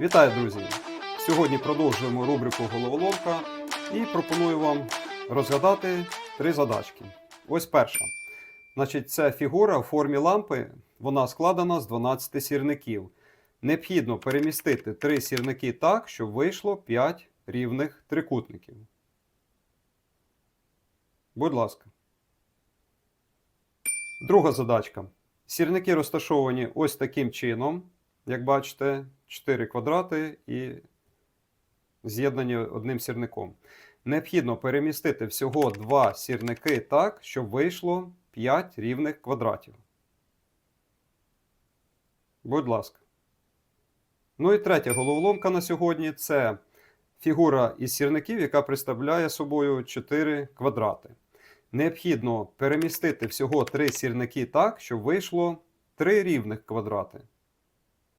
Вітаю, друзі! Сьогодні продовжуємо рубрику Головоломка і пропоную вам розгадати три задачки. Ось перша. Значить, це фігура в формі лампи, вона складена з 12 сірників. Необхідно перемістити три сірники так, щоб вийшло 5 рівних трикутників. Будь ласка. Друга задачка. Сірники розташовані ось таким чином. Як бачите, 4 квадрати і з'єднані одним сірником. Необхідно перемістити всього два сірники так, щоб вийшло 5 рівних квадратів. Будь ласка. Ну і третя головоломка на сьогодні це фігура із сірників, яка представляє собою 4 квадрати. Необхідно перемістити всього 3 сірники так, щоб вийшло 3 рівних квадрати.